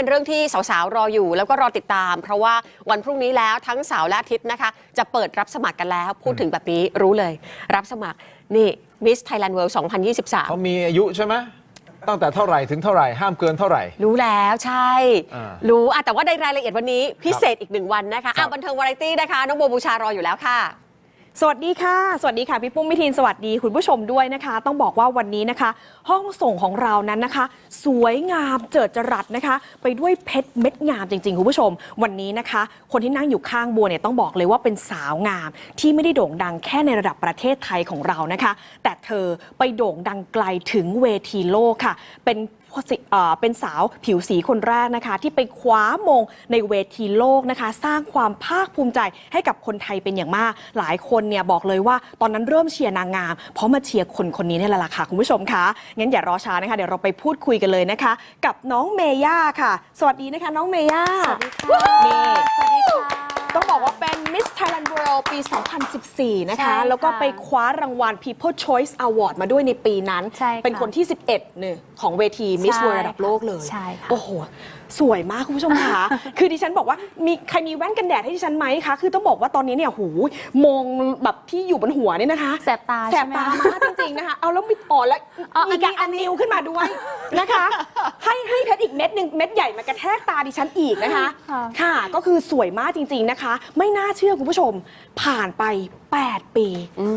เป็นเรื่องที่สาวๆ รออยู่ แล้วก็รอติดตาม เพราะว่าวันพรุ่งนี้แล้วทั้งเสาวและอาทิตย์นะคะ จะเปิดรับสมัครกันแล้ว พูดถึงแบบนี้รู้เลย รับสมัครนี่ Miss Thailand World 2023เขามีอายุใช่ไหมตั้งแต่เท่าไหร่ถึงเท่าไหร่ห้ามเกินเท่าไหร่ รู้แล้วใช่ อ่ารู้อะแต่ว่าในรายละเอียดวันนี้พิเศษอีกหนึ่งวันนะคะครัอะบบันเทิงวาไรตี้นะคะ น้องโบบูชารออยู่แล้วค่ะ สวัสดีค่ะ สวัสดีค่ะ พี่ปุ้มมิทินสวัสดีคุณผู้ชมด้วยนะคะ ต้องบอกว่าวันนี้นะคะ ห้องส่งของเรานั้นนะคะ สวยงามเจิดจรัสนะคะ ไปด้วยเพชรเม็ดงามจริงๆ คุณผู้ชม วันนี้นะคะ คนที่นั่งอยู่ข้างบัวเนี่ยต้องบอกเลยว่าเป็นสาวงาม ที่ไม่ได้โด่งดังแค่ในระดับประเทศไทยของเรานะคะ แต่เธอไปโด่งดังไกลถึงเวทีโลกค่ะ เป็น เอ่อเป็นสาวผิวสีคนแรกนะคะ ที่ไปคว้ามงในเวทีโลกนะคะ สร้างความภาคภูมิใจให้กับคนไทยเป็นอย่างมาก หลายคนเนี่ยบอกเลยว่าตอนนั้นเริ่มเชียร์นางงาม เพราะมาเชียร์คนคนนี้เนี่ยแหละค่ะคุณผู้ชมคะงั้นอย่ารอช้านะคะ เดี๋ยวเราไปพูดคุยกันเลยนะคะ กับน้องเมย่าค่ะ สวัสดีนะคะ น้องเมย่าสวัสดีค่ะนี่สวัสดีค่ะ ต้องบอกว่าเป็น Miss Thailand World ปี 2014 นะคะ ใช่ค่ะแล้วก็ไปคว้ารางวัล People Choice Award มาด้วยในปีนั้น ใช่ค่ะเป็นคนที่ 11เนี่ยของเวที Miss ใช่ World ระดับโลกเลย ใช่ค่ะ โอ้โห สวยมากคุณผู้ชมคะคือดิฉันบอกว่ามีใครมีแว่นกันแดดให้ดิฉันไหมคะ คือต้องบอกว่าตอนนี้เนี่ยหูยมองแบบที่อยู่บนหัวเนี่ยนะคะ แสบตาแสใช่บไหมตาคะมากจริงๆนะคะ เอาแล้วมีอ่อนแล้วอ๋ออัมีนนี้การอันนิวขึ้นมาด้วยนะคะ ให้ให้เพชรอีกเม็ดหนึ่งเม็ดใหญ่มากระแทกตาดิฉันอีกนะคะ ค่ะค่ะก็คือสวยมากจริง ๆนะคะ ไม่น่าเชื่อคุณผู้ชม ผ่านไป 8 ปี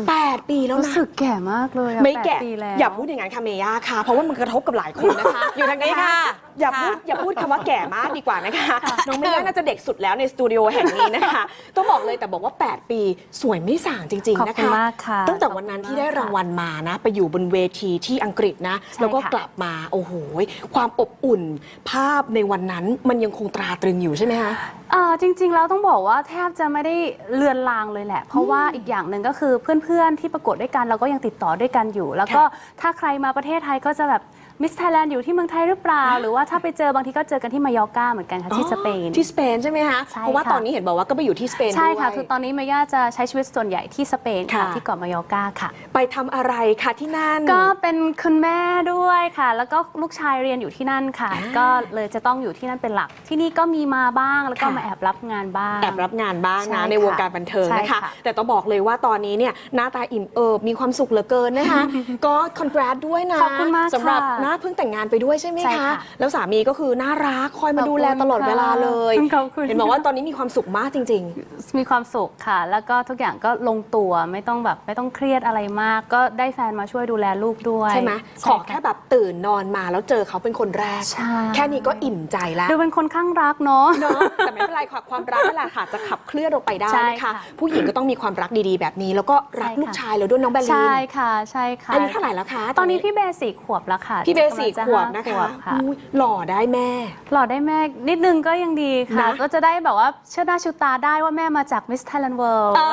8 ปีแล้วรู้นะ สึกแก่มากเลยอะไม่ปดแก่ปีแล้วอย่าพูดอย่างนั้นค่ะเมย่าค่ะ เพราะว่ามันกระทบกับหลายคนนะคะ อยู่ทางนี้ค่ะ อย่าพูดค่ะอย่าพูดคำว่าแก่มากดีกว่านะคะ น้องเมย่าน่าจะเด็กสุดแล้วในสตูดิโอแห่งนี้นะคะต้องบอกเลยแต่บอกว่า 8 ปีสวยไม่ส่างจริง ขอบๆ นะคุณคะ มากค่ะตั้งแต่วันนั้นที่ได้รางวัลมานะ ไปอยู่บนเวทีที่อังกฤษนะ ใช่แล้วก็ค่ะ กลับมาโอ้โหความอบอุ่น ภาพในวันนั้นมันยังคงตราตรึงอยู่ใช่ไหมคะ เอ่อจริงๆแล้วต้องบอกว่าแทบจะไม่ได้เลือนลางเลยแหละ เพราะว่าอีกอย่างหนึ่งก็คือเพื่อนๆที่ประกวดด้วยกันเราก็ยังติดต่อด้วยกันอยู่ แล้วก็ถ้าใครมาประเทศไทยก็จะแบบ มิสไทยแลนด์อยู่ที่เมืองไทยหรือเปล่า หรือว่าถ้าไปเจอบางทีก็เจอกันที่มายอร์กาเหมือนกันค่ะที่สเปน ที่สเปนใช่ไหมคะใช่เพราะว่าค่ะ ตอนนี้เห็นบอกว่าก็ไปอยู่ที่สเปนใช่ค่ะด้วยคือตอนนี้มายาจะใช้ชีวิตส่วนใหญ่ที่สเปนค่ะค่ะ ที่เกาะมายอร์กาค่ะ ไปทำอะไรคะที่นั่น ก็เป็นคุณแม่ด้วยค่ะ แล้วก็ลูกชายเรียนอยู่ที่นั่นค่ะ อ่าก็เลยจะต้องอยู่ที่นั่นเป็นหลัก ที่นี่ก็มีมาบ้างแล้วก็ค่ะ มาแอบรับงานบ้าง แอบรับงานบ้างใช่นะค่ะในวงการบันเทิงใช่นะคะ ค่ะแต่ต้องบอกเลยว่าตอนนี้เนี่ยหน้าตาอิ่มเอิบมีความสุขเหลือเกินนะคะ ก็คอน g r a t ด้วยนะขอบคุณมากสำหรับค่ะหน้าเพิ่งแต่งงานไปด้วยใช่ไหมใช่คะ ค่ะแล้วสามีก็คือน่ารักคอยมาดูแลตลอดเวลาเลย ขอบคุณเห็นบอกว่าตอนนี้มีความสุขมากจริง มีความสุขค่ะ แล้วก็ทุกอย่างก็ลงตัวไม่ต้องแบบไม่ต้องเครียดอะไรมาก ก็ได้แฟนมาช่วยดูแลลูกด้วยๆ ใช่ไหมขอแค่แบบตื่นนอนมาแล้วเจอเขาเป็นคนแรก ใช่ แค่นี้ก็อิ่มใจแล้ว ดูเป็นคนข้างรักเนาะ เนาะแต่ไม่เป็นไรค่ะ ความรักนั่นแหละค่ะ จะขับเคลื่อนเราไปได้ใช่นะคะค่ะผู้หญิงก็ต้องมีความรักดีๆ แบบนี้ แล้วก็รักใช่ค่ะลูกชายเราด้วยน้องแบลลินใช่ค่ะ ใช่ค่ะ อายุเท่าไหร่แล้วคะ ตอนนี้พี่เบย์สี่ขวบแล้วค่ะพี่เบย์สี่กำลังจะขวบห้านะคะขวบค่ะอุ๊ยหล่อได้แม่ หล่อได้แม่นิดนึงก็ยังดีค่ะ นะ ก็จะได้แบบว่าเชื่อหน้าชูตาได้ว่าแม่มาจาก Miss Thailand World อ่า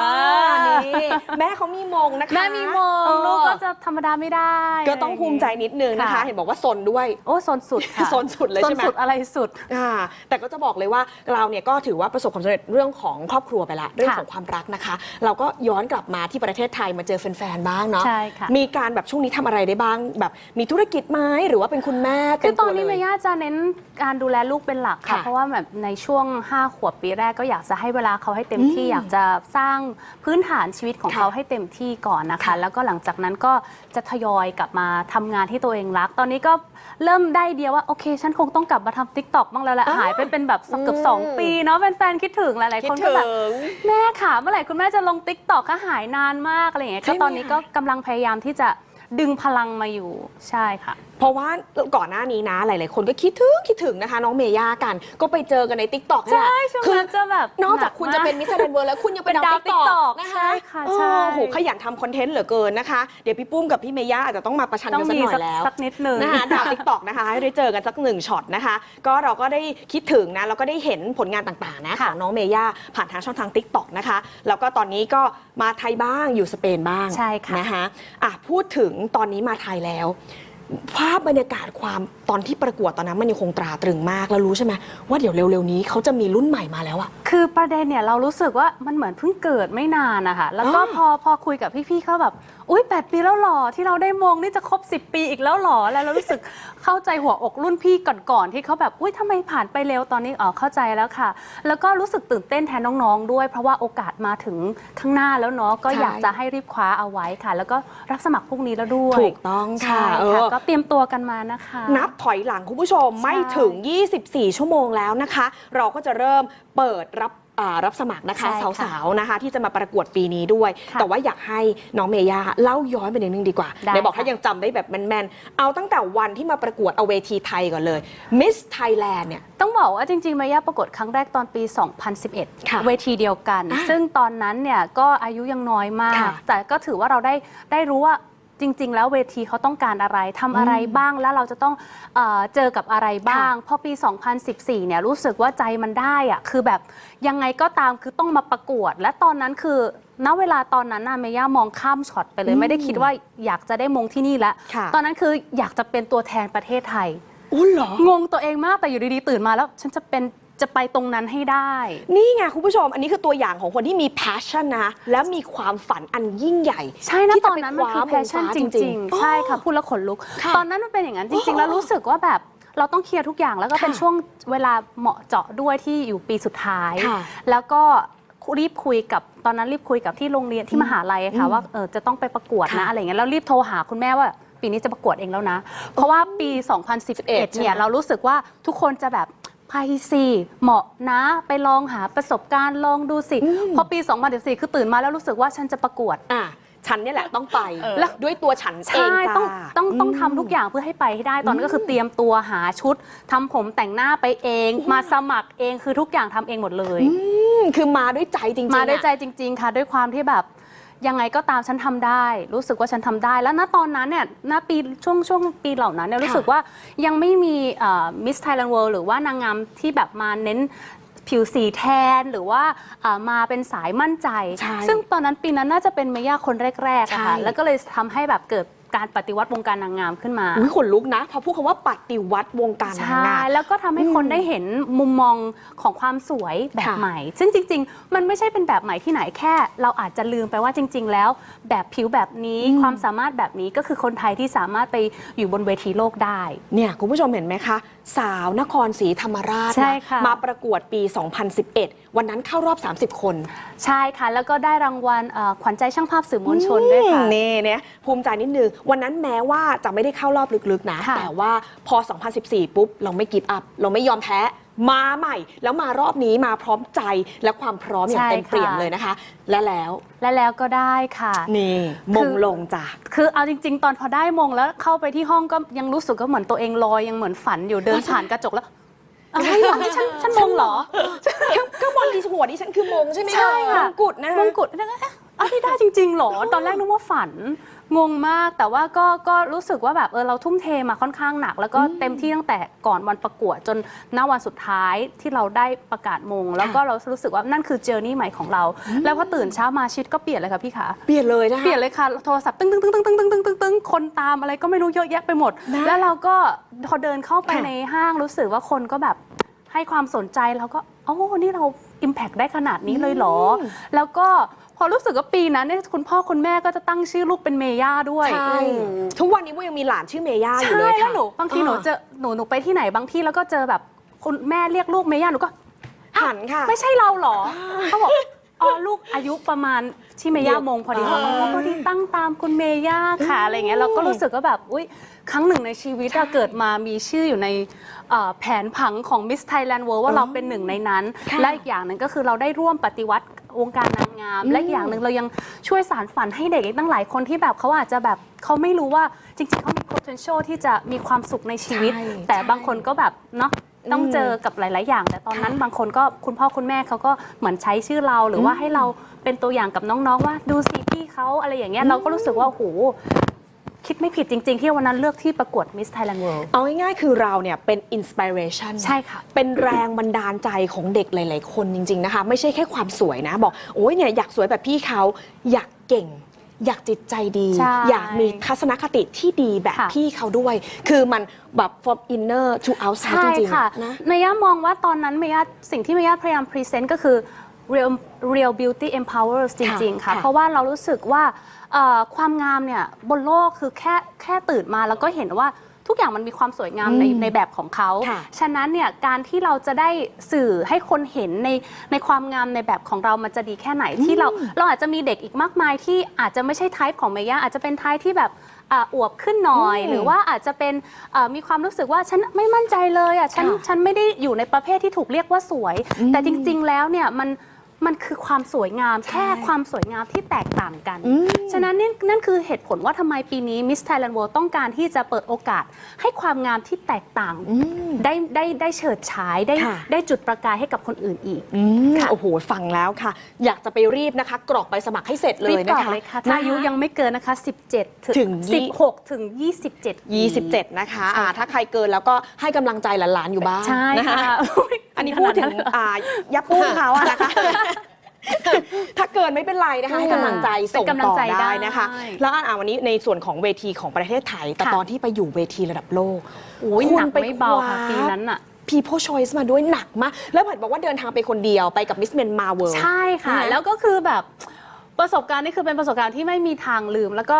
นี่แม่เขามีมงนะคะแม่มีมงเออลูกก็จะธรรมดาไม่ได้ก็ต้องภูมิใจนิดนึงนะคะค่ะเห็นบอกว่าซนด้วย โอ้สนสุดค่ะสนสุดเลยใช่ไหม สนสุดอะไรสุด อ่าแต่ก็จะบอกเลยว่าเราเนี่ยก็ถือว่าประสบความสำเร็จเรื่องของครอบครัวไปละเรื่องค่ะของความรักนะคะ เราก็ย้อนกลับมาที่ประเทศไทยมาเจอแฟนๆบ้างเนาะใช่ค่ะ มีการแบบช่วงนี้ทำอะไรได้บ้าง แบบมีธุรกิจไหมหรือว่าเป็นคุณแม่คืเต็อมตตัอวนนี้เลเมยย่าจะเน้นการดูแลลูกเป็นหลักค่ะ ค่ะเพราะว่าแบบในช่วง 5 ขวบปีแรกก็อยากจะให้เวลาเขาให้เต็มที่อืมอยากจะสร้างพื้นฐานชีวิตของค่ะเขาให้เต็มที่ก่อนนะคะ ค่ะแล้วก็หลังจากนั้นก็จะทยอยกลับมาทำงานที่ตัวเองรัก ตอนนี้ก็เริ่มได้เดียวว่าโอเค ฉันคงต้องกลับมาทำทิกตอกบ้างแล้วแหละอ๋อหายไปเป็นแบบสักเกือบสองอืมปีเนาะแฟนๆคิดถึงหลายๆคิคดนก็ถึแบบ ง แม่ค่ะเมื่อไหร่คุณแม่จะลงติ๊กตอกก็หายนานมากอะไรอย่างเงี้ยใช่ก็ไหมตอนนี้คะ ก็กำลังพยายามที่จะดึงพลังมาอยู่ใช่ค่ะ เพราะว่าก่อนหน้านี้นะ หลายๆ คนก็คิดถึงคิดถึงนะคะ น้องเมย่ากัน ก็ไปเจอกันในทิกตอกนี่แหละใช่ช่วงคือนั้นจะแบบนอกจากหคุณจะเป็นมิสเตอร์เวิร์แล้วคุณยังเป็นเป็นดาดาววติ๊กตอก TikTok นะคะใช่ค่ะโอ้ใช่โหขยันทำคอนเทนต์เหลือเกินนะคะ เดี๋ยวพี่ปุ้มกับพี่เมย่าอาจจะต้องมาประชันต้อกังนสักมีหน่อสัยกแล้วสักนิดหนึ่งนะคะดาวติ๊กตอกนะคะให้ได้เจอกันสักหนึ่งช็อตนะคะ ก็เราก็ได้คิดถึงนะแล้วก็ได้เห็นผลงานต่างๆนะขค่ะองน้องเมย่าผ่านทางช่องทางติ๊กตอกนะคะแล้วก็ตอนนี้ก็มาไทยบ้างอยู่สเปนบ้างใช่ค่ะนะคะอะพูดถึงตอนนี้มาไทยแล้ว ภาพบรรยากาศความตอนที่ประกวดตอนนั้นมันยังคงตราตรึงมากแล้วรู้ใช่ไหมว่าเดี๋ยวเร็วๆนี้เขาจะมีรุ่นใหม่มาแล้วอะ คือประเด็นเนี่ยเรารู้สึกว่ามันเหมือนเพิ่งเกิดไม่นานนะคะแล้วก็อ๋อพอพอคุยกับพี่ๆเขาแบบอุ้ยแปดปีแล้วหรอที่เราได้มงนี่จะครบ 10 ปีอีกแล้วหรอแล้วเรารู้สึกเข้าใจหัวอกรุ่นพี่ก่อนๆที่เขาแบบอุ้ยทำไมผ่านไปเร็วตอนนี้อ๋อเข้าใจแล้วค่ะ แล้วก็รู้สึกตื่นเต้นแทนน้องๆด้วย เพราะว่าโอกาสมาถึงข้างหน้าแล้วเนาะก็ใช่อยากจะให้รีบคว้าเอาไว้ค่ะ แล้วก็รับสมัครพรุ่งนี้แล้วด้วยถูกต้องค่ะใช่เอค่ะอก็เตรียมตัวกันมานะคะ นับถอยหลังคุณผู้ชมใช่ไม่ถึง 24 ชั่วโมงแล้วนะคะ เราก็จะเริ่มเปิดรับอ่า รับสมัครนะคะ ใช่ค่ะสาวๆนะคะ ที่จะมาประกวดปีนี้ด้วย ค่ะแต่ว่าอยากให้น้องเมย่าเล่าย้อนไปนิดนึงดีกว่าได้ไหนบอกถ้าค่ะยังจำได้แบบแม่นๆ เอาตั้งแต่วันที่มาประกวดเอาเวทีไทยก่อนเลย Miss Thailand เนี่ย ต้องบอกว่าจริง ๆ มาย่าประกวดครั้งแรกตอนปี ค่ะ2011 เวทีเดียวกัน อ่าซึ่งตอนนั้นเนี่ยก็อายุยังน้อยมาก ค่ะแต่ก็ถือว่าเราได้ได้รู้ว่า จริง ๆ แล้วเวทีเขาต้องการอะไรทำอะไรบ้างแล้วเราจะต้องเออเจอกับอะไรบ้าง พอปี 2014 เนี่ยรู้สึกว่าใจมันได้อะคือแบบยังไงก็ตามคือต้องมาประกวด และตอนนั้นคือณเวลาตอนนั้นน่ะเมย่ามองข้ามช็อตไปเลย ไม่ได้คิดว่าอยากจะได้มงที่นี่แล้วค่ะ ตอนนั้นคืออยากจะเป็นตัวแทนประเทศไทยอุ้เหรอ งงตัวเองมากแต่อยู่ดีๆ ตื่นมาแล้ว ฉันจะเป็น จะไปตรงนั้นให้ได้ นี่ไงคุณผู้ชม อันนี้คือตัวอย่างของคนที่มี passion นะแล้วมีความฝันอันยิ่งใหญ่ ใช่นะที่ตจะอนไปนั้นคมันว้าคือมแพชงชั่นฟ้าจจริริงงๆๆใช่ค่ะพูดแล้วขนลุก ค่ะตอนนั้นมันเป็นอย่างนั้นจริง ๆ แล้วรู้สึกว่าแบบเราต้องเคลียร์ทุกอย่างแล้วก็เป็นค่ะช่วงเวลาเหมาะเจาะด้วยที่อยู่ปีสุดท้าย ค่ะแล้วก็รีบคุยกับตอนนั้นรีบคุยกับที่โรงเรียนที่มหาลัยอะค่ะว่าเออจะต้องไปประกวดค่ะนะอะไรเงี้ยแล้วรีบโทรหาคุณแม่ว่าปีนี้จะประกวดเองแล้วนะ เพราะว่าปี 2011เนี่ยใช่ไหมเรารู้สึกว่าทุกคนจะแบบ ไปสิเหมาะนะไปลองหาประสบการณ์ลองดูสิ พอปี2014คือตื่นมาแล้วรู้สึกว่าฉันจะประกวด อะฉันเนี่ยแหละต้องไปเออแล้วด้วยตัวฉันเองใช่จ้า ต้องต้องต้องมทำทุกอย่างเพื่อให้ไปให้ได้ตอนนั้นก็คือเตรียมตัวหาชุดทำผมแต่งหน้าไปเอง มาสมัครเองคือทุกอย่างทำเองหมดเลย อืมคือมาด้วยใจจริงๆมาด้วยใจอะ จริง ๆ ค่ะ ด้วยความที่แบบ ยังไงก็ตามฉันทำได้ รู้สึกว่าฉันทำได้ แล้วณตอนนั้นเนี่ยณปีช่วงช่วงปีเหล่านั้นเนี่ยค่ะรู้สึกว่ายังไม่มีมิสไทยแลนด์เวิลด์หรือว่านางงามที่แบบมาเน้นผิวสีแทนหรือว่าเอ่อมาเป็นสายมั่นใจใช่ซึ่งตอนนั้นปีนั้นน่าจะเป็นเมย่าคนแรกๆอะค่ะใช่แล้วก็เลยทำให้แบบเกิด การปฏิวัติวงการนางงามขึ้นมาอุ้ยขนลุกนะพอพูดคำว่าปฏิวัติวงการนางใช่งาม แล้วก็ทำให้คนอืมได้เห็นมุมมองของความสวยแบบค่ะ ใหม่ ซึ่งจริง ๆ มันไม่ใช่เป็นแบบใหม่ที่ไหนแค่ เราอาจจะลืมไปว่าจริง ๆ แล้ว แบบผิวแบบนี้อืมความสามารถแบบนี้ก็คือคนไทยที่สามารถไปอยู่บนเวทีโลกได้ เนี่ย คุณผู้ชมเห็นไหมคะ สาวนครศรีธรรมราชใช่นค่ะ มาประกวดปี 2011 วันนั้นเข้ารอบ 30 คนใช่ค่ะ แล้วก็ได้รางวัลเอ่อขวัญใจช่างภาพสื่อมวลชนด้วยค่ะ อืมนี่เนี่ยภูมิใจนิดนึงวันนั้นแม้ว่าจะไม่ได้เข้ารอบลึกๆนะ ค่ะ แต่ว่าพอ 2014 ปุ๊บ เราไม่กิฟต์อัพ เราไม่ยอมแพ้ มาใหม่ แล้วมารอบนี้มาพร้อมใจและความพร้อมอย่างเต็มเปี่ยมเลยนะคะ และแล้วและแล้วก็ได้ค่ะ นี่มงลงจ้ะ คือเอาจริง ๆ ตอนพอได้มงแล้วเข้าไปที่ห้องก็ยังรู้สึกว่าเหมือนตัวเองลอยยังเหมือนฝันอยู่เดินผ่านกระจกแล้วอะไรเหรอนี่ฉันฉันมงเหรอ ข้างข้างบนที่หัวดิฉันคือมงใช่ไหมใช่ค่ะ มงกุฎนะมงกุฎแล้วก็เอ๊ะอันนี้ได้จริงๆเหรอ ตอนแรกนึกว่าฝัน งงมากแต่ว่าก็ก็รู้สึกว่าแบบเออเราทุ่มเทมาค่อนข้างหนัก แล้วก็เต็มที่ตั้งแต่ก่อนวันประกวดจนณวันสุดท้ายที่เราได้ประกาศมง แล้วก็เรารู้สึกว่านั่นคือเจอร์นี่ใหม่ของเรา แล้วพอตื่นเช้ามาชีวิตก็เปลี่ยนเลยค่ะพี่ขาเปลี่ยนเลยนะคะเปลี่ยนเลยค่ะโทรศัพท์ตึ้งตึ้งตึ้งตึ้งตึ้งตึ้งตึ้งตึ้งตึ้งคนตามอะไรก็ไม่รู้เยอะแยะไปหมดนะแล้วเราก็พอเดินเข้าไปค่ะในห้างรู้สึกว่าคนก็แบบให้ความสนใจเราก็โอ้นี่เรา Impact ได้ขนาดนี้เลยเหรอ แล้วก็ พอรู้สึกว่าปีนั้นเนี่ยคุณพ่อคุณแม่ก็จะตั้งชื่อลูกเป็นเมย่าด้วยใช่ ทุกวันนี้มุกยังมีหลานชื่อเมย่าอยู่ใช่เลยแล้ค่ะ วหนูบางทีหนูเจอหนูหนูไปที่ไหนบางที่แล้วก็เจอแบบคุณแม่เรียกลูกเมย่าหนูก็หันค่ะ ไม่ใช่เราเหรอเขาบอกอ๋อลูกอายุประมาณที่เมย่ามงพอดีอ่าอ๋อพอดีตั้งตามคุณเมย่าค่ะอะไรเงี้ยเราก็รู้สึกว่าแบบอุ้ยครั้งหนึ่งในชีวิตอะเกิดมามีชื่ออยู่ในเอ่อแผนผังของ Miss Thailand World ว่าเราเป็นหนึ่งในนั้นค่ะและอีกอย่างหนึ่งก็คือเราได้ร่วมปฏิวัติ วงการนางงาม และอีกอย่างหนึ่งเรายังช่วยสารฝันให้เด็กอีกตั้งหลายคนที่แบบเขาอาจจะแบบเขาไม่รู้ว่าจริงๆเขามี potential ที่จะมีความสุขในชีวิต ใช่แต่ใช่บางคนก็แบบเนาะต้องอืมเจอกับหลาย ๆ อย่าง แต่ตอนนั้นค่ะบางคนก็คุณพ่อคุณแม่เขาก็เหมือนใช้ชื่อเรา หรือว่าให้เราเป็นตัวอย่างกับน้อง ๆ ว่าดูสิพี่เขาอะไรอย่างเงี้ยเราก็รู้สึกว่าโอ้โห คิดไม่ผิดจริง ๆ ที่วันนั้นเลือกที่ประกวด Miss Thailand World เอาง่ายๆคือเราเนี่ยเป็นอินสปิเรชันใช่ค่ะ เป็นแรงบันดาลใจของเด็กหลาย ๆ คนจริง ๆ นะคะ ไม่ใช่แค่ความสวยนะ บอกโอ้ยเนี่ยอยากสวยแบบพี่เขาอยากเก่ง อยากจิตใจดี ใช่อยากมีทัศนคติที่ดีแบบค่ะ พี่เขาด้วย คือมันแบบ from inner to outside ใช่จริงค่ะๆนะ เมย่ามองว่าตอนนั้นเมย่าสิ่งที่เมย่าพยายามพรีเซนต์ก็คือ real real beauty empowers จริง ๆ ค่ะ ค่ะเพราะว่าเรารู้สึกว่าเอ่อความงามเนี่ยบนโลกคือแค่แค่ตื่นมาแล้วก็เห็นว่าทุกอย่างมันมีความสวยงามในในแบบของเขา ค่ะฉะนั้นเนี่ยการที่เราจะได้สื่อให้คนเห็นในในความงามในแบบของเรามันจะดีแค่ไหนที่เราเราอาจจะมีเด็กอีกมากมายที่อาจจะไม่ใช่ไทป์ของเมย่าอาจจะเป็นไทป์ที่แบบอ่าอวบขึ้นหน่อยหรือว่าอาจจะเป็นเอ่อมีความรู้สึกว่าฉันไม่มั่นใจเลยอะฉันค่ะ ฉันไม่ได้อยู่ในประเภทที่ถูกเรียกว่าสวย แต่จริง ๆ แล้วเนี่ยมัน มันคือความสวยงามแค่ความสวยงามที่แตกต่างกัน ฉะนั้นนี่นั่นคือเหตุผลว่าทำไมปีนี้ Miss Thailand World ต้องการที่จะเปิดโอกาสให้ความงามที่แตกต่าง ได้ได้ได้เฉิดฉายได้ค่ะได้จุดประกายให้กับคนอื่นอีก อืมโอ้โห ฟังแล้วค่ะ อยากจะไปรีบนะคะ กรอกใบสมัครให้เสร็จเลรีบยกนะรอกคะเลยค่ะถ้าอายุยังไม่เกินนะคะ 17 ถึถึงงยี่16 ถึง 27 27 นะคะอ่าถ้าใครเกินแล้วก็ให้กำลังใจหลานๆอยู่บ้างใช่นะคะ ค่ะ อันนี้พูดถึงอ่ายับปุ้งเขาอะนะคะ ถ้าเกินไม่เป็นไรนะคะให้กำลังใจส่งเป็นกำลัต่งอใจได้ได้นะคะ แล้วอ่าวันนี้ในส่วนของเวทีของประเทศไทย แต่ค่ะตอนที่ไปอยู่เวทีระดับโลกโอ้ยคุณหนักไปไม่เบาค่ะคว้าปีนั้นอะ People Choice มาด้วยหนักมาก แล้วเห็นบอกว่าเดินทางไปคนเดียวไปกับ Miss Myanmar World ใช่ค่ะนะคะแล้วก็คือแบบประสบการณ์นี่คือเป็นประสบการณ์ที่ไม่มีทางลืม แล้วก็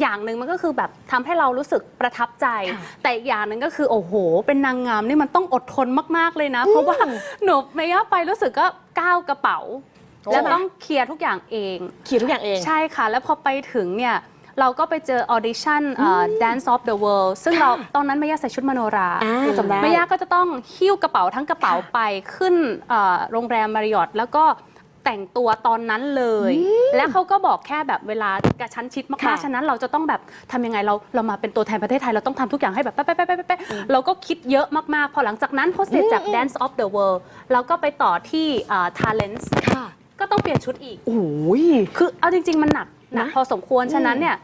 อย่างหนึ่งมันก็คือแบบทำให้เรารู้สึกประทับใจค่ะแต่อีกอย่างหนึ่งก็คือโอ้โห เป็นนางงามนี่มันต้องอดทนมาก ๆเลยนะ เพราะว่าหนูเมย่าไปรู้สึกก็ก้าวกระเป๋า แล้วต้องเคลียร์ทุกอย่างเองเขียนทุกอย่างเอง ใช่ค่ะ แล้วพอไปถึงเนี่ยเราก็ไปเจอออดิชั่น Dance of the World ซึ่งเราค่ะตอนนั้นเมย่าใส่ชุดมโนราอ่าจำได้เมย่าก็จะต้องหิ้วกระเป๋าทั้งกระเป๋าค่ะไปขึ้นเอ่อโรงแรมมาริออตแล้วก็แต่งตัวตอนนั้นเลย แล้วเขาก็บอกแค่แบบเวลากระชั้นชิดมากค่ะ ๆฉะนั้นเราจะต้องแบบทำยังไงเราเรามาเป็นตัวแทนประเทศไทยเราต้องทำทุกอย่างให้แบบเป๊ะๆๆๆๆเราก็คิดเยอะมากๆ พอหลังจากนั้นพอเสร็จจาก Dance of the World เราก็ไปต่อที่เอ่อ Talents ค่ะ ก็ต้องเปลี่ยนชุดอีก โอ้ย คือเอาจริง ๆ มันหนักหนักนะ พอสมควร ฉะนั้นเนี่ย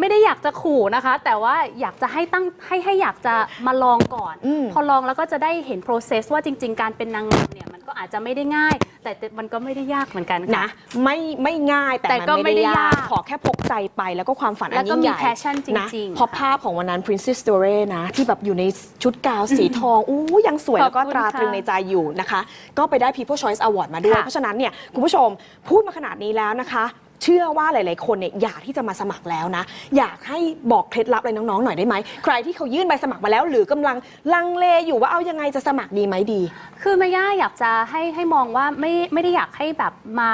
ไม่ได้อยากจะขู่นะคะ แต่ว่าอยากจะให้ตั้งให้ให้อยากจะมาลองก่อน อืม พอลองแล้วก็จะได้เห็น process ว่าจริง ๆ การเป็นนางงามเนี่ยมันก็อาจจะไม่ได้ง่าย แต่มันก็ไม่ได้ยากเหมือนกันค่ะ นะไม่ไม่ง่ายแต่แต่มันก็ไม่ไม่ได้ได้ยากยากขอแค่พกใจไปแล้วก็ความฝันอัแล้นวก็ยิ่งมี ใหญ่ passion จริงๆนะค่ะเพราะภาพของวันนั้น Princess d o r e นะ ที่แบบอยู่ในชุดกาวสีทองอู้ยังสวยขอบแล้วก็คุณตราตรึงค่ะในใจอยู่นะคะ ก็ไปได้ People Choice Award มาด้วย ค่ะเพราะฉะนั้นเนี่ย คุณผู้ชมพูดมาขนาดนี้แล้วนะคะ เชื่อว่าหลาย ๆ คนเนี่ยอยากที่จะมาสมัครแล้วนะ อยากให้บอกเคล็ดลับอะไรน้อง ๆ หน่อยได้ไหม ใครที่เขายื่นใบสมัครมาแล้ว หรือกำลังลังเลอยู่ว่าเอายังไงจะสมัครดีไหมดี คือแม่ย่าอยากจะให้ให้มองว่าไม่ไม่ได้อยากให้แบบมา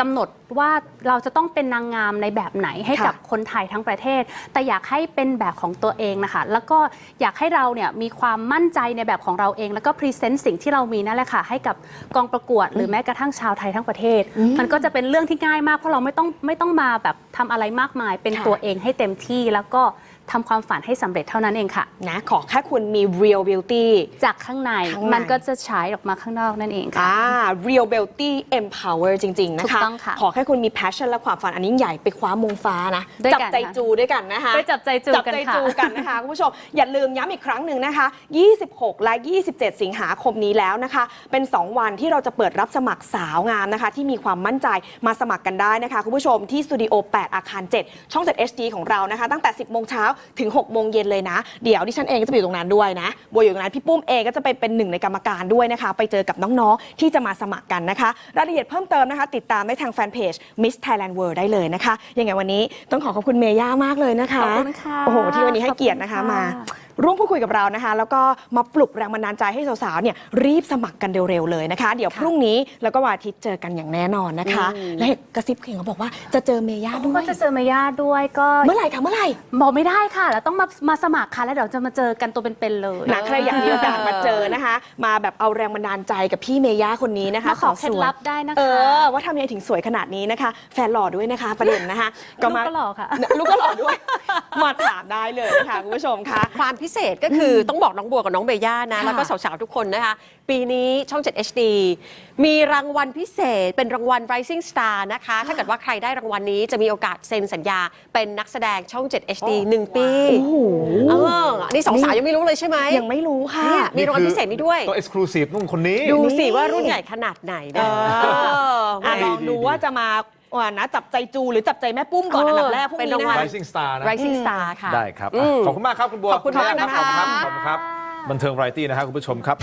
กำหนดว่าเราจะต้องเป็นนางงามในแบบไหนให้ค่ะกับคนไทยทั้งประเทศ แต่อยากให้เป็นแบบของตัวเองนะคะแล้วก็อยากให้เราเนี่ยมีความมั่นใจในแบบของเราเอง แล้วก็พรีเซนต์สิ่งที่เรามีนั่นแหละค่ะให้กับกองประกวด หรือแม้กระทั่งชาวไทยทั้งประเทศ มันก็จะเป็นเรื่องที่ง่ายมากเพราะเราไม่ต้องไม่ต้องมาแบบทำอะไรมากมาย เป็นค่ะตัวเองให้เต็มที่แล้วก็ ทำความฝันให้สำเร็จเท่านั้นเองค่ะนะขอแค่คุณมี real beauty จากข้างในข้างในมันก็จะฉายออกมาข้างนอกนั่นเองค่ะอ่า real beauty empower จริง ๆ นะคะถูกต้องค่ะขอแค่คุณมี passion และความฝันอันยิ่งใหญ่ไปคว้ามงฟ้านะด้วยจักันใจค่ะจูด้วยกันนะคะไปจับใจจูจับกันใจค่ะจูกันนะคะคุณผู้ชมอย่าลืมย้ำอีกครั้งหนึ่งนะคะ 26 และ 27 สิงหาคมนี้แล้วนะคะ เป็น 2 วันที่เราจะเปิดรับสมัครสาวงามนะคะ ที่มีความมั่นใจมาสมัครกันได้นะคะคุณผู้ชมที่สตูดิโอ 8 อาคาร 7 ช่อง 7 HD ของเรานะคะ ตั้งแต่ 10 โมงเช้าถึง 6 โมงเย็นเลยนะ เดี๋ยวดิฉันเองก็จะไปอยู่ตรงนั้นด้วยนะบัวอยู่ตรงนั้นพี่ปุ้มเองก็จะไปเป็นหนึ่งในกรรมการด้วยนะคะ ไปเจอกับน้องๆ ที่จะมาสมัครกันนะคะ รายละเอียดเพิ่มเติมนะคะ ติดตามได้ทางแฟนเพจ Miss Thailand World ได้เลยนะคะ ยังไงวันนี้ต้องขอขอบคุณเมย่ามากเลยนะคะ ขอบคุณค่ะโอ้โห ที่วันนี้ให้เกียรตินะคะขอบคุณมาค่ะ ร่วมพูดคุยกับเรานะคะ แล้วก็มาปลุกแรงบันดาลใจให้สาวๆเนี่ยรีบสมัครกันเร็วๆเลยนะคะ เดี๋ยวพรุ่งนี้แล้วก็วันอาทิตย์เจอกันอย่างแน่นอนนะคะ และเห็นกระซิบเห็นเขาบอกว่าจะเจอเมย่าด้วก็ยจะเจอเมย่าด้วยก็เมื่อไหร่คะเมื่อไหร่ บอกไม่ได้ค่ะ แล้วต้องมามาสมัครค่ะแล้วเดี๋ยวจะมาเจอกันตัวเป็นๆเลยนะใครอยากมีโอกาสมาเจอนะคะ มาแบบเอาแรงบันดาลใจกับพี่เมย่าคนนี้นะคะมาขอเคล็ดสาวสวยลับได้นะคะเออว่าทำยังไงถึงสวยขนาดนี้นะคะ แฟนหล่อด้วยนะคะประเด็นนะคะลูกก็หล่อค่ะ ลูกก็หล่อด้วย มาถามได้เลยนะคะคุณผู้ชมคะ ความพิเศษก็คืออต้องบอกน้องบัวกับน้องเบย่านะค่ะแล้วก็สาวๆ ทุกคนนะคะ ปีนี้ช่อง 7 HD มีรางวัลพิเศษเป็นรางวัล Rising Star นะคะ ถ้าเกิดว่าใครได้รางวัลนี้จะมีโอกาสเซ็นสัญญาเป็นนักแสดงช่อง 7 HD 1 ปีโอ้โหเอออันนี้สองสาวยังไม่รู้เลยใช่ไหมยังไม่รู้ค่ะ เนี่ยมีรางวัลพิเศษนี้ด้วย ตัว exclusive นุ่งคนนี้ ดูสิว่ารุ่นใหญ่ขนาดไหนนะเออเอออะลองดูว่าจะมา ว่านะจับใจจูหรือจับใจแม่ปุ้มก่อนอันดับแรกพวกเป็นนี้รางนะวัลคะ Rising Star นะ Rising Star ค่ะ ได้ครับอือะมขอบคุณมากครับคุณบัวขอบคุณมากขอบคุณครับนะคะขอบคุณครับ บันเทิงไรตี้นะครับคุณผู้ชมครับ